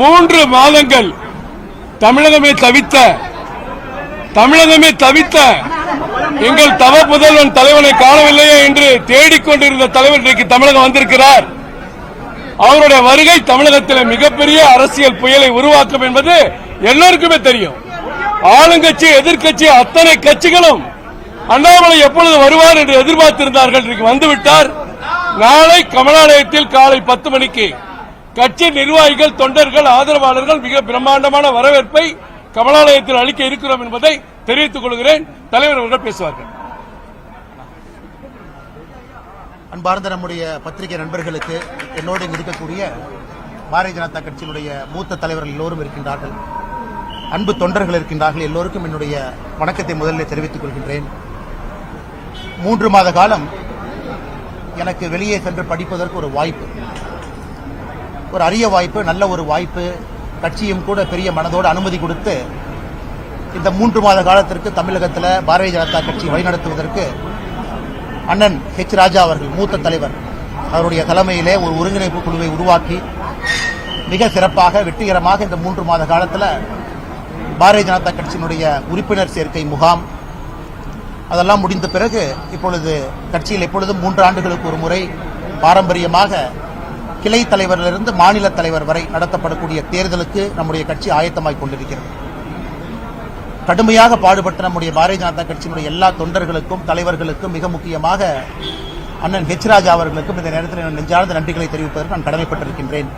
மூன்று மாதங்கள் தமிழகமே தவித்த தமிழகமே தவித்த எங்கள் தவ புதல்வன் தலைவனை காணவில்லையே என்று தேடிக்கொண்டிருந்த தலைவர் இன்றைக்கு தமிழகம் வந்திருக்கிறார். அவருடைய வருகை தமிழகத்தில் மிகப்பெரிய அரசியல் புயலை உருவாக்கும் என்பது எல்லோருக்குமே தெரியும். ஆளுங்கட்சி எதிர்க்கட்சி அத்தனை கட்சிகளும் அண்ணாமலை எப்பொழுது வருவார் என்று எதிர்பார்த்திருந்தார்கள் இன்றைக்கு வந்துவிட்டார். நாளை கமலாலயத்தில் காலை பத்து மணிக்கு கட்சி நிர்வாகிகள் தொண்டர்கள் ஆதரவாளர்கள் மிக பிரம்மாண்டமான வரவேற்பை கமலாலயத்தில் அளிக்க இருக்கிறோம் என்பதை தெரிவித்துக் கொள்கிறேன். தலைவர் அவர்கள் பேசுவார்கள். அன்பார்ந்த நம்முடைய பத்திரிகை நண்பர்களுக்கு என்னோடு இங்கு இருக்கக்கூடிய பாரதிய ஜனதா கட்சியினுடைய மூத்த தலைவர்கள் எல்லோரும் இருக்கின்றார்கள். அன்பு தொண்டர்கள் இருக்கின்றார்கள். எல்லோருக்கும் என்னுடைய வணக்கத்தை முதலில் தெரிவித்துக் கொள்கின்றேன். மூன்று மாத காலம் எனக்கு வெளியே சென்று படிப்பதற்கு ஒரு வாய்ப்பு. ஒரு அரிய வாய்ப்பு நல்ல ஒரு வாய்ப்பு கட்சியும் கூட பெரிய மனதோடு அனுமதி கொடுத்து இந்த மூன்று மாத காலத்திற்கு தமிழகத்தில் பாரதிய ஜனதா கட்சி வழிநடத்துவதற்கு அண்ணன் ஹெச் ராஜா அவர்கள் மூத்த தலைவர் அவருடைய தலைமையிலே ஒரு ஒருங்கிணைப்பு குழுவை உருவாக்கி மிக சிறப்பாக வெற்றிகரமாக இந்த மூன்று மாத காலத்தில் பாரதிய ஜனதா கட்சியினுடைய உறுப்பினர் சேர்க்கை முகாம். அதெல்லாம் முடிந்த பிறகு இப்பொழுது கட்சியில் எப்பொழுதும் மூன்று ஆண்டுகளுக்கு ஒரு முறை பாரம்பரியமாக கிளை தலைவரிலிருந்து மாநில தலைவர் வரை நடத்தப்படக்கூடிய தேர்தலுக்கு நம்முடைய கட்சி ஆயத்தமாய் கொண்டிருக்கிறது. கடுமையாக பாடுபட்ட நம்முடைய பாரதிய ஜனதா கட்சியினுடைய எல்லா தொண்டர்களுக்கும் தலைவர்களுக்கும் மிக முக்கியமாக அண்ணன் ஹெச் ராஜா அவர்களுக்கும் இந்த நேரத்தில் நெஞ்சார்ந்த நன்றிகளை தெரிவிப்பதற்கு நான் கடமைப்பட்டிருக்கின்றேன்.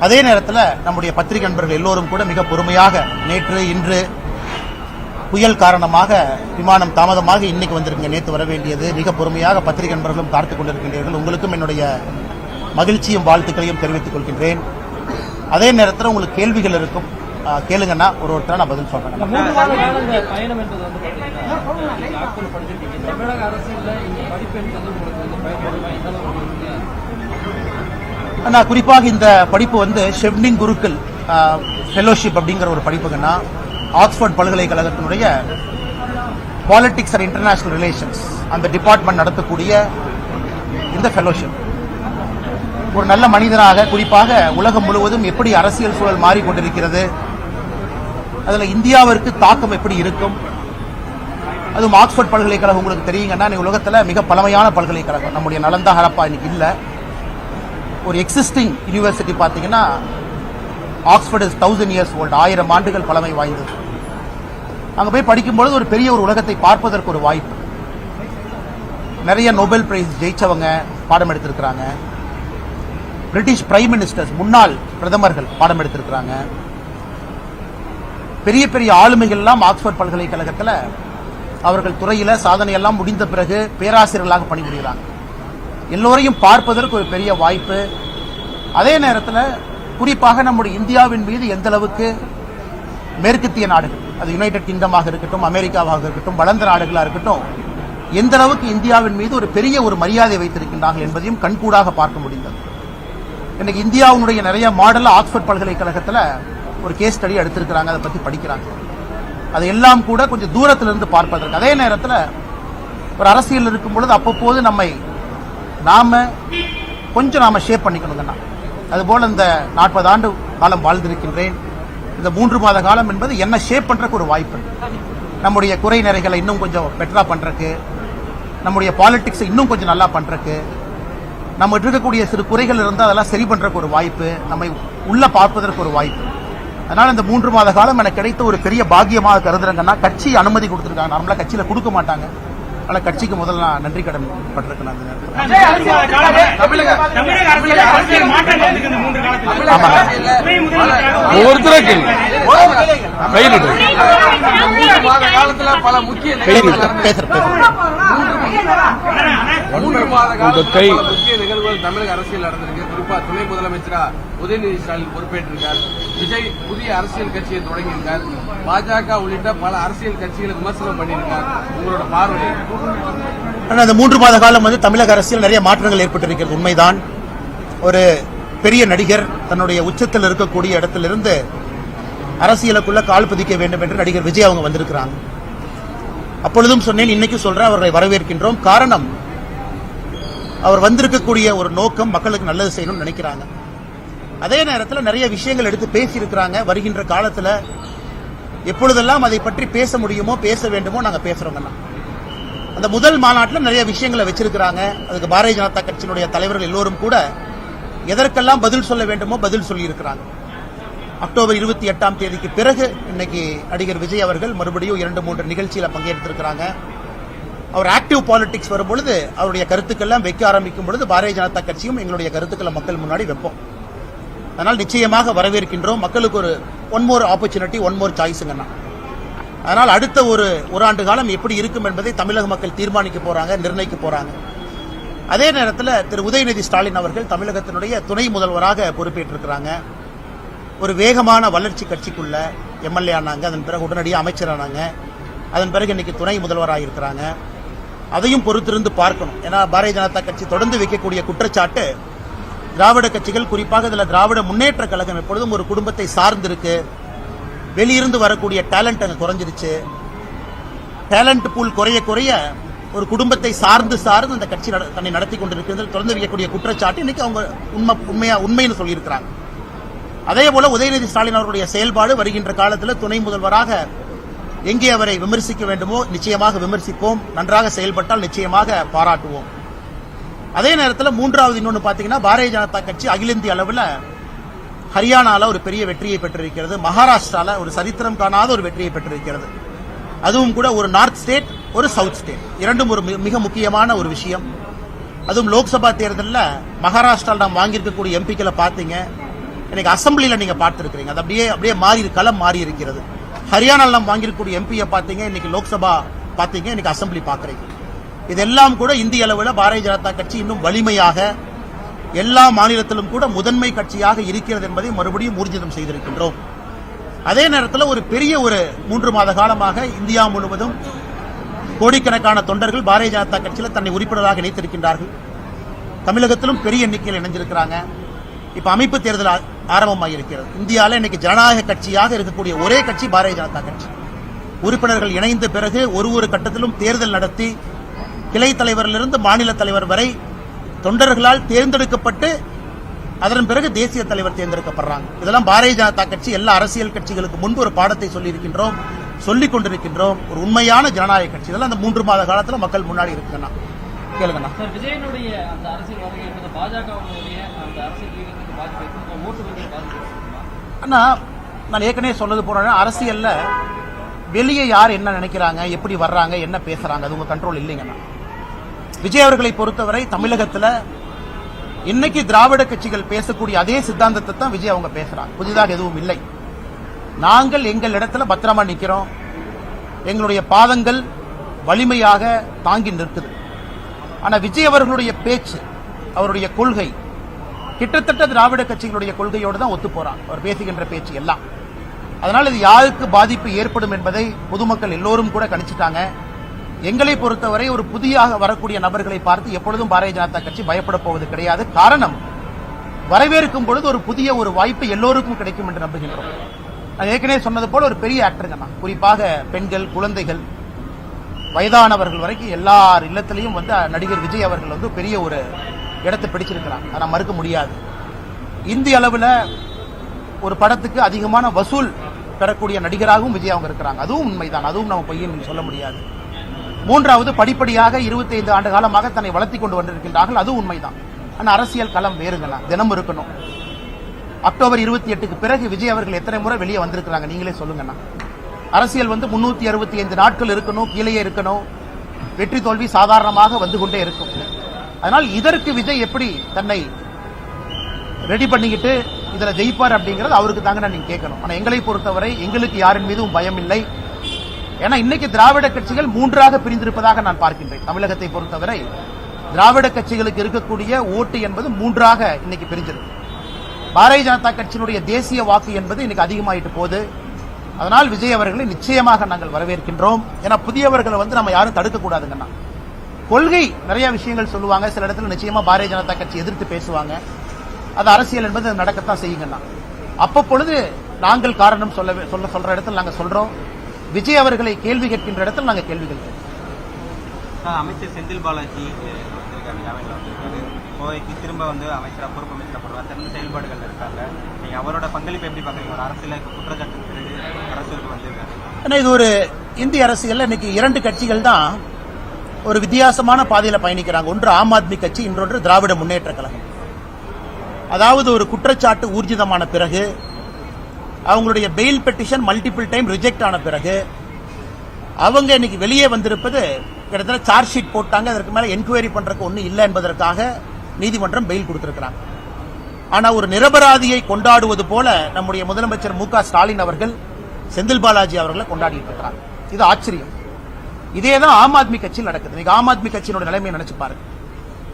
அதே நேரத்தில் நம்முடைய பத்திரிகை நண்பர்கள் எல்லோரும் கூட மிக பொறுமையாக நேற்று இன்று புயல் காரணமாக விமானம் தாமதமாக இன்னைக்கு வந்திருக்கீங்க. நேற்று வர வேண்டியது. மிக பொறுமையாக பத்திரிகை நண்பர்களும் காத்துக் கொண்டிருக்கின்றீர்கள். உங்களுக்கும் என்னுடைய மகிழ்ச்சியும் வாழ்த்துக்களையும் தெரிவித்துக் கொள்கின்றேன். அதே நேரத்தில் உங்களுக்கு கேள்விகள் இருக்கும். கேளுங்கன்னா ஒரு ஒருத்தரா நான் பதில் சொல்றேன். நான் குறிப்பாக இந்த படிப்பு வந்து ஷெவ்னிங் குருக்கள் ஃபெலோஷிப் அப்படிங்கிற ஒரு படிப்புங்கன்னா ஆக்ஸ்போர்ட் பல்கலைக்கழகத்தினுடைய பாலிடிக்ஸ் அண்ட் இன்டர்நேஷனல் ரிலேஷன்ஸ் அந்த டிபார்ட்மெண்ட் நடத்தக்கூடிய இந்த ஃபெலோஷிப் ஒரு நல்ல மனிதனாக குறிப்பாக உலகம் முழுவதும் எப்படி அரசியல் சூழல் மாறிக்கொண்டிருக்கிறது அதில் இந்தியாவிற்கு தாக்கம் எப்படி இருக்கும் அதுவும் ஆக்ஸ்போர்ட் பல்கலைக்கழகம் உங்களுக்கு தெரியுங்கன்னா நீ உலகத்தில் மிக பழமையான பல்கலைக்கழகம். நம்முடைய நலந்தா ஹரப்பா இன்னைக்கு இல்லை. ஒரு எக்ஸிஸ்டிங் யூனிவர்சிட்டி பார்த்தீங்கன்னா Oxford is thousand years old ஆயிரம் ஆண்டுகள் பழமை வாய்ந்தது. அங்கே போய் படிக்கும்பொழுது ஒரு பெரிய ஒரு உலகத்தை பார்ப்பதற்கு ஒரு வாய்ப்பு. நிறைய நோபல் பிரைஸ் ஜெயிச்சவங்க பாடம் எடுத்திருக்கிறாங்க. பிரிட்டிஷ் பிரைம் மினிஸ்டர்ஸ் முன்னாள் பிரதமர்கள் பாடம் எடுத்திருக்கிறாங்க. பெரிய பெரிய ஆளுமைகள்லாம் ஆக்ஸ்போர்ட் பல்கலைக்கழகத்தில் அவர்கள் துறையில் சாதனையெல்லாம் முடிந்த பிறகு பேராசிரியர்களாக பணிபுரிகிறாங்க. எல்லோரையும் பார்ப்பதற்கு ஒரு பெரிய வாய்ப்பு. அதே நேரத்தில் குறிப்பாக நம்முடைய இந்தியாவின் மீது எந்த அளவுக்கு மேற்கத்திய நாடுகள் அது யுனைடெட் கிங்டமாக இருக்கட்டும் அமெரிக்காவாக இருக்கட்டும் வளர்ந்த நாடுகளாக இருக்கட்டும் எந்த அளவுக்கு இந்தியாவின் மீது ஒரு பெரிய ஒரு மரியாதை வைத்திருக்கின்றார்கள் என்பதையும் கண்கூடாக பார்க்க முடிந்தது. இன்னைக்கு இந்தியாவுடைய நிறைய மாடல் ஆக்ஸ்போர்ட் பல்கலைக்கழகத்தில் ஒரு கேஸ் ஸ்டடி எடுத்திருக்கிறாங்க அதை பற்றி படிக்கிறாங்க. அது எல்லாம் கூட கொஞ்சம் தூரத்திலிருந்து பார்ப்பதற்கு. அதே நேரத்தில் ஒரு அரசியல் இருக்கும் பொழுது அப்பப்போது நம்மை நாம கொஞ்சம் நாம ஷேப் பண்ணிக்கணுங்கண்ணா அதுபோல இந்த நாற்பது ஆண்டு காலம் வாழ்ந்திருக்கின்றேன். இந்த மூன்று மாத காலம் என்பது என்ன ஷேப் பண்றதுக்கு ஒரு வாய்ப்பு. நம்முடைய குறை நிறைகளை இன்னும் கொஞ்சம் பெட்டரா பண்றதுக்கு நம்முடைய பாலிட்டிக்ஸை இன்னும் கொஞ்சம் நல்லா பண்றதுக்கு நம்ம இருக்கக்கூடிய சிறு குறைகள் இருந்தால் அதெல்லாம் சரி பண்றதுக்கு ஒரு வாய்ப்பு நம்மை உள்ள பார்ப்பதற்கு ஒரு வாய்ப்பு. அதனால இந்த மூன்று மாத காலம் எனக்கு கிடைத்த ஒரு பெரிய பாக்கியமாக கருதுறேங்கன்னா கட்சி அனுமதி கொடுத்துருக்காங்க. நார்மலா கட்சியில கொடுக்க மாட்டாங்க. அதனால கட்சிக்கு முதல்ல நான் நன்றி கடன் பட்டிருக்கேன். அந்த நேரத்தில். மூன்று மாத காலத்துல நிகழ்வுகள் தமிழக அரசியல் நடந்திருக்கு. குறிப்பா துணை முதலமைச்சரா உதயநிதி ஸ்டாலின் பொறுப்பேற்றிருக்கார். விஜய் புதிய அரசியல் கட்சியை தொடங்கியிருக்கார். பாஜக உள்ளிட்ட பல அரசியல் கட்சிகளை விமர்சனம் பண்ணியிருக்கார். உங்களோட பார்வை ஆனால் அந்த மூன்று மாத காலம் வந்து தமிழக அரசியல் நிறைய மாற்றங்கள் ஏற்பட்டிருக்கிறது. உண்மைதான். ஒரு பெரிய நடிகர் தன்னுடைய உச்சத்தில் இருக்கக்கூடிய இடத்திலிருந்து அரசியலுக்குள்ள கால் பதிக்க வேண்டும் என்று நடிகர் விஜய் அவங்க வந்திருக்கிறாங்க. அப்பொழுதும் சொன்னேன் இன்னைக்கு சொல்றேன் அவர்களை வரவேற்கின்றோம். காரணம் அவர் வந்திருக்கக்கூடிய ஒரு நோக்கம் மக்களுக்கு நல்லது செய்யணும்னு நினைக்கிறாங்க. அதே நேரத்தில் நிறைய விஷயங்கள் எடுத்து பேசியிருக்கிறாங்க. வருகின்ற காலத்தில் எப்பொழுதெல்லாம் அதை பற்றி பேச முடியுமோ பேச வேண்டுமோ நாங்கள் பேசுகிறோங்கண்ணா அந்த முதல் மாநாட்டில் நிறைய விஷயங்களை வச்சிருக்கிறாங்க. அதுக்கு பாரதிய ஜனதா கட்சியினுடைய தலைவர்கள் எல்லோரும் கூட எதற்கெல்லாம் பதில் சொல்ல வேண்டுமோ பதில் சொல்லியிருக்கிறாங்க. அக்டோபர் இருபத்தி எட்டாம் தேதிக்கு பிறகு இன்னைக்கு நடிகர் விஜய் அவர்கள் மறுபடியும் இரண்டு மூன்று நிகழ்ச்சியில் பங்கேற்றிருக்கிறாங்க. அவர் ஆக்டிவ் பாலிடிக்ஸ் வரும்பொழுது அவருடைய கருத்துக்கள்லாம் வைக்க ஆரம்பிக்கும் பொழுது பாரதிய ஜனதா கட்சியும் எங்களுடைய கருத்துக்களை மக்கள் முன்னாடி வைப்போம். அதனால் நிச்சயமாக வரவேற்கின்றோம். மக்களுக்கு ஒரு one more opportunity one more சாய்ஸுங்கண்ணா அதனால் அடுத்த ஒரு ஒரு ஆண்டு காலம் எப்படி இருக்கும் என்பதை தமிழக மக்கள் தீர்மானிக்க போறாங்க நிர்ணயிக்க போறாங்க. அதே நேரத்தில் திரு உதயநிதி ஸ்டாலின் அவர்கள் தமிழகத்தினுடைய துணை முதல்வராக பொறுப்பேற்றிருக்கிறாங்க. ஒரு வேகமான வளர்ச்சி கட்சிக்குள்ள எம்எல்ஏ ஆனாங்க அதன் பிறகு உடனடியாக அமைச்சரானாங்க அதன் பிறகு இன்னைக்கு துணை முதல்வராக இருக்கிறாங்க அதையும் பொறுத்திருந்து பார்க்கணும். ஏன்னா பாரதிய ஜனதா கட்சி தொடர்ந்து வைக்கக்கூடிய குற்றச்சாட்டு திராவிட கட்சிகள் குறிப்பாக இதில் திராவிட முன்னேற்ற கழகம் எப்பொழுதும் ஒரு குடும்பத்தை சார்ந்திருக்கு. வெளியிருந்து வரக்கூடிய டேலண்ட் அங்கே குறைஞ்சிருச்சு. டேலண்ட் பூல் குறைய குறைய ஒரு குடும்பத்தை சார்ந்து சார்ந்து அந்த கட்சி நட- தன்னை நடத்தி கொண்டிருக்கிறது. தொடர்ந்து வைக்கக்கூடிய குற்றச்சாட்டு இன்னைக்கு அவங்க உண்மை உண்மையா உண்மைன்னு சொல்லியிருக்கிறாங்க. அதே போல உதயநிதி ஸ்டாலின் அவர்களுடைய செயல்பாடு வருகின்ற காலத்தில் துணை முதல்வராக எங்கே அவரை விமர்சிக்க வேண்டுமோ நிச்சயமாக விமர்சிப்போம். நன்றாக செயல்பட்டால் நிச்சயமாக பாராட்டுவோம். அதே நேரத்தில் மூன்றாவது இன்னொன்று பார்த்தீங்கன்னா பாரதிய ஜனதா கட்சி அகில இந்திய அளவில் ஹரியானால ஒரு பெரிய வெற்றியை பெற்றிருக்கிறது. மகாராஷ்டிரால ஒரு சரித்திரம் காணாத ஒரு வெற்றியை பெற்றிருக்கிறது. அதுவும் கூட ஒரு நார்த் ஸ்டேட் ஒரு சவுத் ஸ்டேட். இரண்டும் ஒரு மிக முக்கியமான ஒரு விஷயம். அதுவும் லோக்சபா தேர்தலில் மகாராஷ்டிராவில் நாம் வாங்கியிருக்கக்கூடிய எம்பிக்களை பார்த்தீங்க இன்னைக்கு அசம்பிளியில் நீங்கள் பார்த்துருக்கிறீங்க. அது அப்படியே அப்படியே மாறி களம் மாறி இருக்கிறது ஹரியானாவில் நாம் வாங்கியிருக்கக்கூடிய எம்பியை பார்த்தீங்க இன்னைக்கு லோக்சபா பார்த்தீங்க இன்னைக்கு அசம்பிளி பார்க்குறீங்க. இதெல்லாம் கூட இந்திய அளவில் பாரதிய ஜனதா கட்சி இன்னும் வலிமையாக எல்லா மாநிலத்திலும் கூட முதன்மை கட்சியாக இருக்கிறது என்பதை மறுபடியும் ஊர்ஜிதம் செய்திருக்கின்றோம். அதே நேரத்தில் ஒரு பெரிய ஒரு மூன்று மாத காலமாக இந்தியா முழுவதும் கோடிக்கணக்கான தொண்டர்கள் பாரதிய ஜனதா கட்சியில் தன்னை உறுப்பினராக இணைத்திருக்கின்றார்கள். தமிழகத்திலும் பெரிய எண்ணிக்கையில் இணைஞ்சிருக்கிறாங்க. இப்ப அமைப்பு தேர்தல் ஆரம்பமாக இருக்கிறது இந்தியாவில் இன்னைக்கு ஜனநாயக கட்சியாக இருக்கக்கூடிய ஒரே கட்சி பாரதிய ஜனதா கட்சி. உறுப்பினர்கள் இணைந்த பிறகு ஒரு ஒரு கட்டத்திலும் தேர்தல் நடத்தி கிளை தலைவரிலிருந்து மாநில தலைவர் வரை தொண்டர்களால் தேர்ந்தெடுக்கப்பட்டு அதன் பிறகு தேசிய தலைவர் தேர்ந்தெடுக்கப்படுறாங்க. இதெல்லாம் பாரதிய ஜனதா கட்சி எல்லா அரசியல் கட்சிகளுக்கு முன்பு ஒரு பாடத்தை சொல்லியிருக்கின்றோம் சொல்லிக் கொண்டிருக்கின்றோம் ஒரு உண்மையான ஜனநாயக கட்சி. இதெல்லாம் அந்த மூன்று மாத காலத்தில் மக்கள் முன்னாடி இருக்குங்கண்ணா கேளுங்கண்ணா சார் விஜயனுடைய அந்த அரசியல் வருகை என்பது பாஜகவுடைய அந்த அரசியல் வீரர்களுக்கு பாதிப்பு இருக்கும் ஓட்டு வங்கியில் பாதிப்பு இருக்குமா? அண்ணா நான் ஏற்கனவே சொன்னது போன அரசியல்ல வெளியே யார் என்ன நினைக்கிறாங்க எப்படி வர்றாங்க என்ன பேசுறாங்க அது உங்க கண்ட்ரோல் இல்லைங்கண்ணா விஜய் அவர்களை பொறுத்தவரை தமிழகத்துல இன்னைக்கு திராவிட கட்சிகள் பேசக்கூடிய அதே சித்தாந்தத்தை தான் விஜய் அவங்க பேசுறாங்க. புதிதாக எதுவும் இல்லை. நாங்கள் எங்கள் இடத்துல பத்திரமா நிக்கிறோம். எங்களுடைய பாதங்கள் வலிமையாக தாங்கி நிற்குது. ஆனால் விஜய் அவர்களுடைய பேச்சு அவருடைய கொள்கை கிட்டத்தட்ட திராவிட கட்சிகளுடைய கொள்கையோடு தான் ஒத்து போறான் அவர் பேசுகின்ற பேச்சு எல்லாம். அதனால் இது யாருக்கு பாதிப்பு ஏற்படும் என்பதை பொதுமக்கள் எல்லோரும் கூட கணிச்சிட்டாங்க. எங்களை பொறுத்தவரை ஒரு புதியாக வரக்கூடிய நபர்களை பார்த்து எப்பொழுதும் பாரதிய ஜனதா கட்சி பயப்பட போவது கிடையாது. காரணம் வரவேற்கும் பொழுது ஒரு புதிய ஒரு வாய்ப்பு எல்லோருக்கும் கிடைக்கும் என்று நம்புகின்றோம். நான் ஏற்கனவே சொன்னது போல ஒரு பெரிய ஆக்டருங்க நான். குறிப்பாக பெண்கள் குழந்தைகள் வயதானவர்கள் வரைக்கும் எல்லார் இல்லத்திலையும் வந்து நடிகர் விஜய் அவர்கள் வந்து பெரிய ஒரு இடத்தை பிடிச்சிருக்கிறாங்க. அதை மறுக்க முடியாது. இந்திய அளவில் ஒரு படத்துக்கு அதிகமான வசூல் பெறக்கூடிய நடிகராகவும் விஜய் அவங்க இருக்கிறாங்க. அதுவும் உண்மைதான். அதுவும் நம்ம பொய்யும் சொல்ல முடியாது. மூன்றாவது படிப்படியாக 25 ஆண்டு காலமாக தன்னை வளர்த்தி கொண்டு வந்திருக்கின்றார்கள். அதுவும் உண்மைதான். ஆனால் அரசியல் களம் வேறுங்களா தினம் இருக்கணும். அக்டோபர் இருபத்தி எட்டுக்கு பிறகு விஜய் அவர்கள் எத்தனை முறை வெளியே வந்திருக்கிறாங்க? நீங்களே சொல்லுங்கண்ணா. அரசியல் வந்து முன்னூத்தி அறுபத்தி ஐந்து நாட்கள் இருக்கணும் கீழே இருக்கணும். வெற்றி தோல்வி சாதாரணமாக வந்து கொண்டே இருக்கும். அதனால் இதற்கு விஜய் எப்படி தன்னை ரெடி பண்ணிக்கிட்டு இதுல ஜெயிப்பார் அப்படிங்கறது அவருக்கு தாங்க நான் நீங்க கேட்கணும். ஆனா எங்களை பொறுத்தவரை எங்களுக்கு யாரின் மீதும் பயம் இல்லை. ஏன்னா இன்னைக்கு திராவிட கட்சிகள் மூன்றாக பிரிந்திருப்பதாக நான் பார்க்கின்றேன். தமிழகத்தை பொறுத்தவரை திராவிட கட்சிகளுக்கு இருக்கக்கூடிய ஓட்டு என்பது மூன்றாக இன்னைக்கு பிரிஞ்சிருக்கு. பாரதிய ஜனதா கட்சியினுடைய தேசிய வாக்கு என்பது இன்னைக்கு அதிகமாயிட்டு போகுது. அதனால் விஜய் அவர்களை நிச்சயமாக நாங்கள் வரவேற்கின்றோம். ஏன்னா புதியவர்களை வந்து நம்ம யாரும் தடுக்கக்கூடாதுங்கண்ணா. கொள்கை நிறைய விஷயங்கள் சொல்லுவாங்க. சில இடத்துல நிச்சயமா பாரதிய ஜனதா கட்சி எதிர்த்து பேசுவாங்க. அது அரசியல் என்பது நடக்கத்தான் செய்யுங்கண்ணா. அப்பப்பொழுது நாங்கள் காரணம் சொல்ல சொல்ல சொல்ற இடத்துல நாங்கள் சொல்றோம். விஜய் அவர்களை கேள்வி கேட்கின்ற இடத்துல நாங்கள் கேள்வி கேட்கிறோம் அமைச்சர் செந்தில் பாலாஜி கோவைக்கு திரும்ப வந்து அமைச்சராக பொறுப்பு அமைச்சரப்படுவார் சிறந்த செயல்பாடுகள் இருக்காங்க. நீங்க அவரோட பங்களிப்பு எப்படி பாக்குறீங்க ஒரு அரசியல குற்றச்சாட்டு ஏன்னா இது ஒரு இந்திய அரசியலில் இன்னைக்கு இரண்டு கட்சிகள் தான் ஒரு வித்தியாசமான பாதையில் பயணிக்கிறாங்க. ஒன்று ஆம் ஆத்மி கட்சி இன்னொன்று திராவிட முன்னேற்ற கழகம். அதாவது ஒரு குற்றச்சாட்டு ஊர்ஜிதமான பிறகு அவங்களுடைய bail petition multiple time reject ஆன பிறகு அவங்க இன்னைக்கு வெளியே வந்திருப்பது கிட்டத்தட்ட சார்ஜ் ஷீட் போட்டாங்க. அதற்கு மேலே என்கொயரி பண்ணுறதுக்கு ஒன்றும் இல்லை என்பதற்காக நீதிமன்றம் பெயில் கொடுத்துருக்கிறாங்க. ஆனால் ஒரு நிரபராதியை கொண்டாடுவது போல நம்முடைய முதலமைச்சர் மு க ஸ்டாலின் அவர்கள் செந்தில் பாலாஜி அவர்களை கொண்டாடிட்டு இருக்கிறாங்க. இது ஆச்சரியம். இதே தான் ஆம் ஆத்மி கட்சியில் நடக்குது. இன்னைக்கு ஆம் ஆத்மி கட்சியினோட நிலைமையை நினைச்சு பாருங்க.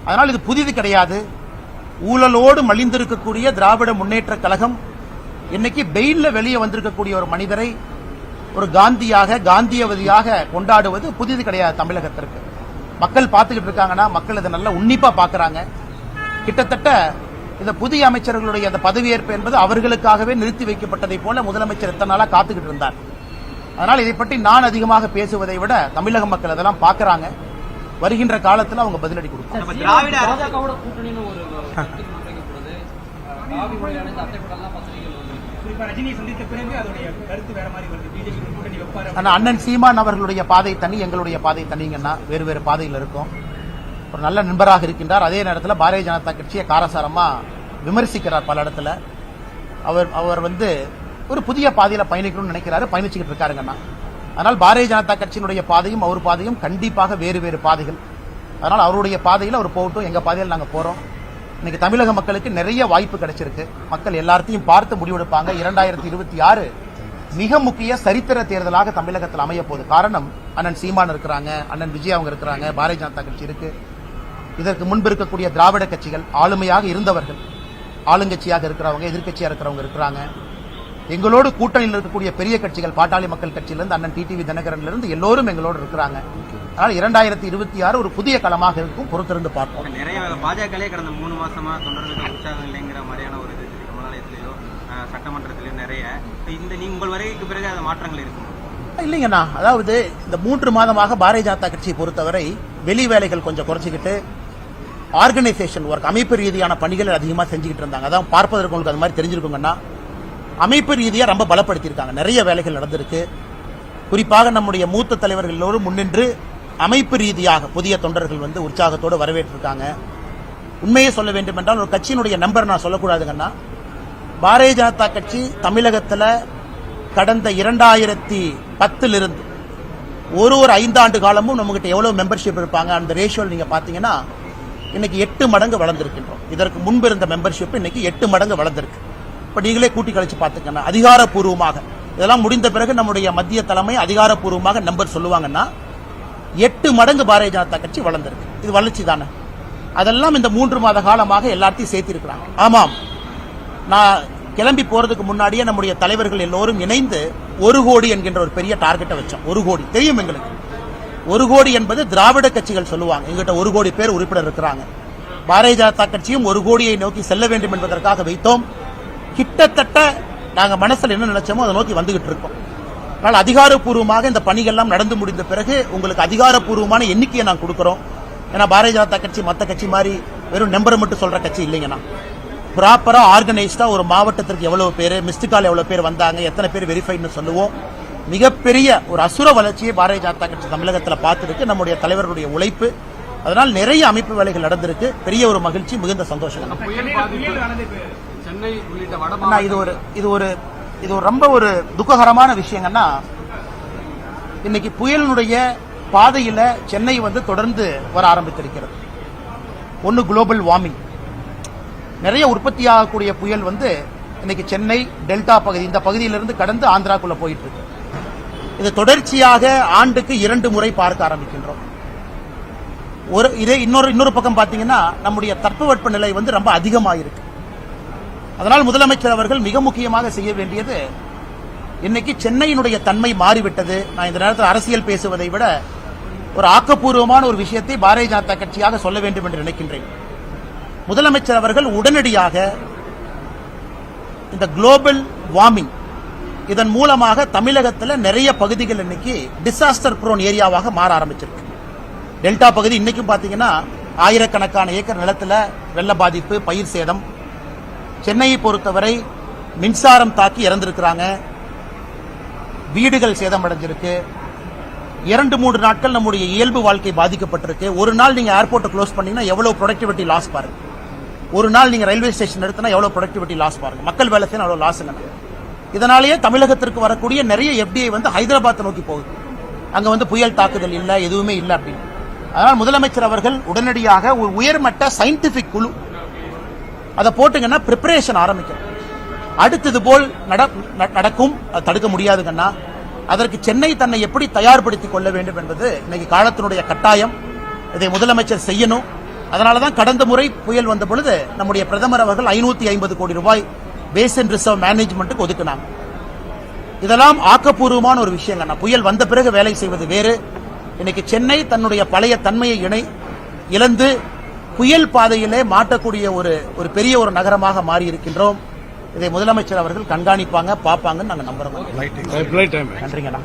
அதனால் இது புதிது கிடையாது. ஊழலோடு மலிந்திருக்கக்கூடிய திராவிட முன்னேற்ற கழகம் இன்னைக்கு பெயில்ல வெளியே வந்திருக்கக்கூடிய ஒரு மனிதரை ஒரு காந்தியாக காந்தியவதியாக கொண்டாடுவது புதிது கிடையாது தமிழகத்திற்கு. மக்கள் பார்த்துக்கிட்டு இருக்காங்கன்னா மக்கள் இதை நல்லா உன்னிப்பா பார்க்கறாங்க. கிட்டத்தட்ட இந்த புதிய அமைச்சர்களுடைய அந்த பதவியேற்பு என்பது அவர்களுக்காகவே நிறுத்தி வைக்கப்பட்டதை போல முதலமைச்சர் எத்தனை நாளா காத்துக்கிட்டு இருந்தார். அதனால் இதை பற்றி நான் அதிகமாக பேசுவதை விட தமிழக மக்கள் அதெல்லாம் பார்க்கறாங்க. வருகின்ற காலத்தில் அவங்க பதிலடி கொடுப்பாங்க. அண்ணன் சீமான் அவர்களுடைய பாதை தனி எங்களுடைய பாதை தனிங்கன்னா வேறு வேறு பாதையில் இருக்கும். ஒரு நல்ல நண்பராக இருக்கின்றார். அதே நேரத்தில் பாரதிய ஜனதா கட்சியை காரசாரமாக விமர்சிக்கிறார் பல இடத்துல. அவர் அவர் வந்து ஒரு புதிய பாதையில் பயணிக்கணும்னு நினைக்கிறாரு. பயணிச்சுக்கிட்டு இருக்காருங்கண்ணா அதனால் பாரதிய ஜனதா கட்சியினுடைய பாதையும் அவர் பாதையும் கண்டிப்பாக வேறு வேறு பாதைகள். அதனால் அவருடைய பாதையில் அவர் போகட்டும் எங்கள் பாதையில் நாங்கள் போகிறோம் இன்னைக்கு தமிழக மக்களுக்கு நிறைய வாய்ப்பு கிடைச்சிருக்கு. மக்கள் எல்லாத்தையும் பார்த்து முடிவெடுப்பாங்க. இரண்டாயிரத்தி இருபத்தி ஆறு மிக முக்கிய சரித்திர தேர்தலாக தமிழகத்தில் அமைய போகுது. காரணம் அண்ணன் சீமான் இருக்கிறாங்க அண்ணன் விஜய் அவங்க இருக்கிறாங்க பாரதிய ஜனதா கட்சி இருக்கு. இதற்கு முன்பு இருக்கக்கூடிய திராவிட கட்சிகள் ஆளுமையாக இருந்தவர்கள் ஆளுங்கட்சியாக இருக்கிறவங்க எதிர்க்கட்சியாக இருக்கிறவங்க இருக்கிறாங்க. எங்களோடு கூட்டணியில் இருக்கக்கூடிய பெரிய கட்சிகள் பாட்டாளி மக்கள் கட்சியிலிருந்து அண்ணன் டிடிவி தினகரன்ல இருந்து எல்லோரும் எங்களோடு இருக்கிறாங்க. அதனால் இரண்டாயிரத்தி இருபத்தி ஆறு ஒரு புதிய களமாக இருக்கும் பொறுத்திருந்து பார்ப்போம். நிறைய பாஜகலே கடந்த மூணு மாசமா தொண்டர்களுக்கு உற்சாகம் இல்லைங்கிற மாதிரியான ஒரு இது சட்டமன்றத்திலேயோ நிறைய. இந்த நீ உங்கள் வருகைக்கு பிறகு அந்த மாற்றங்கள் இருக்குமா? இல்லைங்கண்ணா. அதாவது இந்த மூன்று மாதமாக பாரதிய ஜனதா கட்சியை பொறுத்தவரை வெளி வேலைகள் கொஞ்சம் குறைச்சிக்கிட்டு ஆர்கனைசேஷன் ஒர்க் அமைப்பு ரீதியான பணிகள் அதிகமாக செஞ்சுக்கிட்டு இருந்தாங்க. அதான் பார்ப்பதற்கு உங்களுக்கு அது மாதிரி தெரிஞ்சிருக்குங்கன்னா அமைப்பு ரீதியாக ரொம்ப பலப்படுத்தியிருக்காங்க. நிறைய வேலைகள் நடந்திருக்கு. குறிப்பாக நம்முடைய மூத்த தலைவர்கள் எல்லோரும் முன்னின்று அமைப்பு ரீதியாக புதிய தொண்டர்கள் வந்து உற்சாகத்தோடு வரவேற்றிருக்காங்க. உண்மையை சொல்ல வேண்டும் என்றால் ஒரு கட்சியினுடைய நம்பர் நான் சொல்லக்கூடாதுங்கன்னா பாரதிய ஜனதா கட்சி தமிழகத்தில் கடந்த இரண்டாயிரத்தி பத்திலிருந்து ஒரு ஒரு ஐந்தாண்டு காலமும் நம்மகிட்ட எவ்வளவு மெம்பர்ஷிப் இருப்பாங்க? அந்த ரேஷியோவில் நீங்க பாத்தீங்கன்னா இன்னைக்கு எட்டு மடங்கு வளர்ந்திருக்கின்றோம். இதற்கு முன்பு இருந்த மெம்பர்ஷிப் இன்னைக்கு எட்டு மடங்கு வளர்ந்திருக்கு. இப்ப நீங்களே கூட்டி கழிச்சு பாத்துக்கணும் அதிகாரப்பூர்வமாக. இதெல்லாம் முடிந்த பிறகு நம்முடைய மத்திய தலைமை அதிகாரப்பூர்வமாக நம்பர் சொல்லுவாங்கன்னா எட்டு மடங்கு பாரதிய ஜனதா கட்சி வளர்ந்திருக்கு. இது வளர்ச்சி தானே. அதெல்லாம் இந்த மூன்று மாத காலமாக எல்லாத்தையும் சேர்த்திருக்கிறாங்க. ஆமாம். நான் கிளம்பி போறதுக்கு முன்னாடியே நம்முடைய தலைவர்கள் எல்லோரும் இணைந்து ஒரு கோடி என்கின்ற ஒரு பெரிய டார்கெட்டை வச்சோம். ஒரு கோடி. தெரியும் எங்களுக்கு? ஒரு கோடி என்பது திராவிட கட்சிகள் சொல்லுவாங்க. எங்கிட்ட ஒரு கோடி பேர் உறுப்பினர் இருக்கிறாங்க. பாரதிய ஜனதா கட்சியும் ஒரு கோடியை நோக்கி செல்ல வேண்டும் என்பதற்காக வைத்தோம். கிட்டத்தட்ட நாங்கள் மனசில் என்ன நினைச்சோமோ அதை நோக்கி வந்துகிட்டு இருக்கோம். ஆனால் அதிகாரப்பூர்வமாக இந்த பணிகள்லாம் நடந்து முடிந்த பிறகு உங்களுக்கு அதிகாரப்பூர்வமான எண்ணிக்கையை நான் கொடுக்குறோம். ஏன்னா பாரதிய ஜனதா கட்சி மற்ற கட்சி மாதிரி வெறும் நம்பரை மட்டும் சொல்கிற கட்சி இல்லைங்கண்ணா ப்ராப்பராக ஆர்கனைஸ்டாக ஒரு மாவட்டத்திற்கு எவ்வளோ பேர் மிஸ்டு கால் எவ்வளோ பேர் வந்தாங்க எத்தனை பேர் வெரிஃபைன்னு சொல்லுவோம். மிகப்பெரிய ஒரு அசுர வளர்ச்சியை பாரதிய ஜனதா கட்சி தமிழகத்தில் பார்த்துருக்கு நம்முடைய தலைவர்களுடைய உழைப்பு அதனால் நிறைய அமைப்பு வேலைகள் நடந்திருக்கு. பெரிய ஒரு மகிழ்ச்சி மிகுந்த சந்தோஷம் இது ஒரு இது ஒரு இது ஒரு ரொம்ப ஒரு துக்ககரமான விஷயங்கன்னா இன்னைக்கு புயலினுடைய பாதையில சென்னை வந்து தொடர்ந்து வர ஆரம்பித்திருக்கிறது. ஒன்னு குளோபல் வார்மிங். நிறைய உற்பத்தியாகக்கூடிய புயல் வந்து இன்னைக்கு சென்னை டெல்டா பகுதி இந்த பகுதியிலிருந்து கடந்து ஆந்திராக்குள்ள போயிட்டு இருக்கு. இது தொடர்ச்சியாக ஆண்டுக்கு இரண்டு முறை பார்க்க ஆரம்பிக்கின்றோம். ஒரு இதே இன்னொரு இன்னொரு பக்கம் பார்த்தீங்கன்னா நம்முடைய தட்பவெட்ப நிலை வந்து ரொம்ப அதிகமாயிருக்கு. அதனால் முதலமைச்சர் அவர்கள் மிக முக்கியமாக செய்ய வேண்டியது இன்னைக்கு சென்னையினுடைய தன்மை மாறிவிட்டது. நான் இந்த நேரத்தில் அரசியல் பேசுவதை விட ஒரு ஆக்கப்பூர்வமான ஒரு விஷயத்தை பாரதிய ஜனதா கட்சியாக சொல்ல வேண்டும் என்று நினைக்கின்றேன். முதலமைச்சர் அவர்கள் உடனடியாக இந்த குளோபல் வார்மிங் இதன் மூலமாக தமிழகத்தில் நிறைய பகுதிகள் இன்னைக்கு டிசாஸ்டர் ப்ரோன் ஏரியாவாக மாற ஆரம்பிச்சிருக்கு. டெல்டா பகுதி இன்னைக்கும் பார்த்தீங்கன்னா ஆயிரக்கணக்கான ஏக்கர் நிலத்துல வெள்ள பாதிப்பு பயிர் சேதம். சென்னையை பொறுத்தவரை மின்சாரம் தாக்கி இறந்திருக்கிறாங்க. வீடுகள் சேதமடைஞ்சிருக்கு. இரண்டு மூன்று நாட்கள் நம்முடைய இயல்பு வாழ்க்கை பாதிக்கப்பட்டிருக்கு. ஒரு நாள் நீங்கள் ஏர்போர்ட்டை க்ளோஸ் பண்ணீங்கன்னா எவ்வளோ ப்ரொடக்டிவிட்டி லாஸ் பாருங்க. ஒரு நாள் நீங்கள் ரயில்வே ஸ்டேஷன் எடுத்தனா எவ்வளோ ப்ரொடக்டிவிட்டி லாஸ் பாருங்க. மக்கள் வேலை செய்யணும் எவ்வளவு லாஸ்ங்க இதனாலேயே தமிழகத்திற்கு வரக்கூடிய நிறைய எஃப்டிஐ வந்து ஹைதராபாத்தை நோக்கி போகுது. அங்க வந்து புயல் தாக்குதல் இல்ல எதுவுமே இல்ல அப்படின்னு. அதனால் முதலமைச்சர் அவர்கள் உடனடியாக ஒரு உயர்மட்ட சயின்டிபிக் குழு அதை போட்டுங்கன்னா ப்ரிப்பரேஷன் ஆரம்பிக்கணும் அடுத்தது போல் நட- ந- நடக்கும் அது தடுக்க முடியாதுங்கன்னா அதற்கு சென்னை தன்னை எப்படி தயார்படுத்திக் கொள்ள வேண்டும் என்பது இன்னைக்கு காலத்தினுடைய கட்டாயம். இதை முதலமைச்சர் செய்யணும். அதனால தான் கடந்த முறை புயல் வந்த பொழுது நம்முடைய பிரதமர் அவர்கள் ஐநூத்தி ஐம்பது கோடி ரூபாய் பேசன் ரிசர்வ் மேனேஜ்மெண்ட்டுக்கு ஒதுக்குனாங்க. இதெல்லாம் ஆக்கப்பூர்வமான ஒரு விஷயங்க. புயல் வந்த பிறகு வேலை செய்வது வேறு. இன்னைக்கு சென்னை தன்னுடைய பழைய தன்மையை இணை இழந்து புயல் பாதையிலே மாட்டக்கூடிய ஒரு ஒரு பெரிய ஒரு நகரமாக மாறி இருக்கின்றோம் இதை முதலமைச்சர் அவர்கள் கண்காணிப்பாங்க பார்ப்பாங்கன்னு நாங்க நம்புறோம். நன்றிங்கண்ணா.